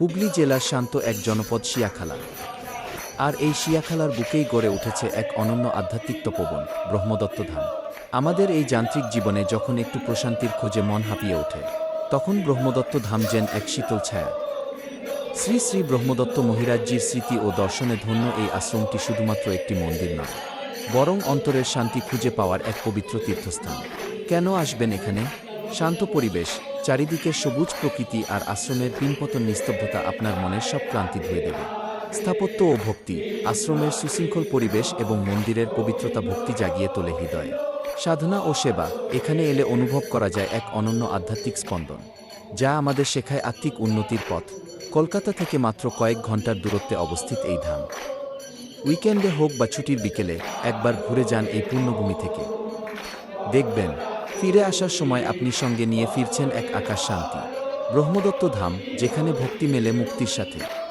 হুগলি জেলার শান্ত এক জনপদ শিয়াখালা। আর এই শিয়াখালার বুকেই গড়ে উঠেছে এক অনন্য আধ্যাত্মিক তপবন, ব্রহ্মদত্ত ধাম। আমাদের এই যান্ত্রিক জীবনে যখন একটু প্রশান্তির খোঁজে মন হাঁপিয়ে ওঠে, তখন ব্রহ্মদত্ত ধাম যেন এক শীতল ছায়া। শ্রী শ্রী ব্রহ্মদত্ত মহিরাজ্যির স্মৃতি ও দর্শনে ধন্য এই আশ্রমটি শুধুমাত্র একটি মন্দির নয়, বরং অন্তরের শান্তি খুঁজে পাওয়ার এক পবিত্র তীর্থস্থান। কেন আসবেন এখানে? শান্ত পরিবেশ চারিদিকে সবুজ প্রকৃতি আর আশ্রমের পিনপতন নিস্তব্ধতা আপনার মনের সব ক্লান্তি ধুয়ে দেবে। স্থাপত্য ও ভক্তি, আশ্রমের সুশৃঙ্খল পরিবেশ এবং মন্দিরের পবিত্রতা ভক্তি জাগিয়ে তোলে হৃদয়ে। সাধনা ও সেবা, এখানে এলে অনুভব করা যায় এক অনন্য আধ্যাত্মিক স্পন্দন, যা আমাদের শেখায় আত্মিক উন্নতির পথ। কলকাতা থেকে মাত্র কয়েক ঘণ্টার দূরত্বে অবস্থিত এই ধাম। উইকেন্ডে হোক বা ছুটির বিকেলে, একবার ঘুরে যান এই পূর্ণভূমি থেকে। দেখবেন ফিরে আসার সময় আপনি সঙ্গে নিয়ে ফিরছেন এক আকাশ শান্তি ব্রহ্মদত্ত ধাম, যেখানে ভক্তি মেলে মুক্তির সাথে।